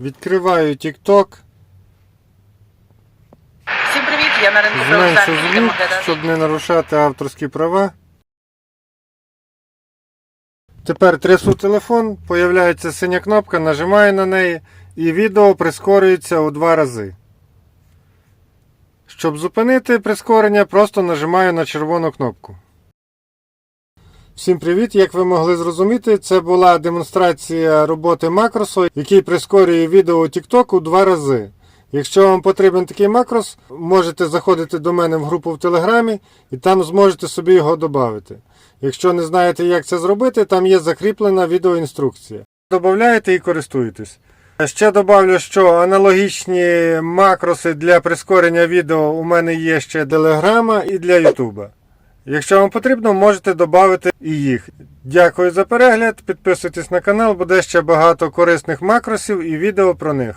Відкриваю TikTok, Всім привіт, я на ринку зменшу звук, щоб не нарушати авторські права. Тепер трясу телефон, появляється синя кнопка, нажимаю на неї і відео прискорюється у два рази. Щоб зупинити прискорення, просто нажимаю на червону кнопку. Всім привіт! Як ви могли зрозуміти, це була демонстрація роботи макросу, який прискорює відео TikTok у два рази. Якщо вам потрібен такий макрос, можете заходити до мене в групу в Телеграмі і там зможете собі його додати. Якщо не знаєте, як це зробити, там є закріплена відеоінструкція. Додаєте і користуєтесь. Ще добавлю, що аналогічні макроси для прискорення відео у мене є ще Телеграма і для Ютуба. Якщо вам потрібно, можете додати і їх. Дякую за перегляд, підписуйтесь на канал, буде ще багато корисних макросів і відео про них.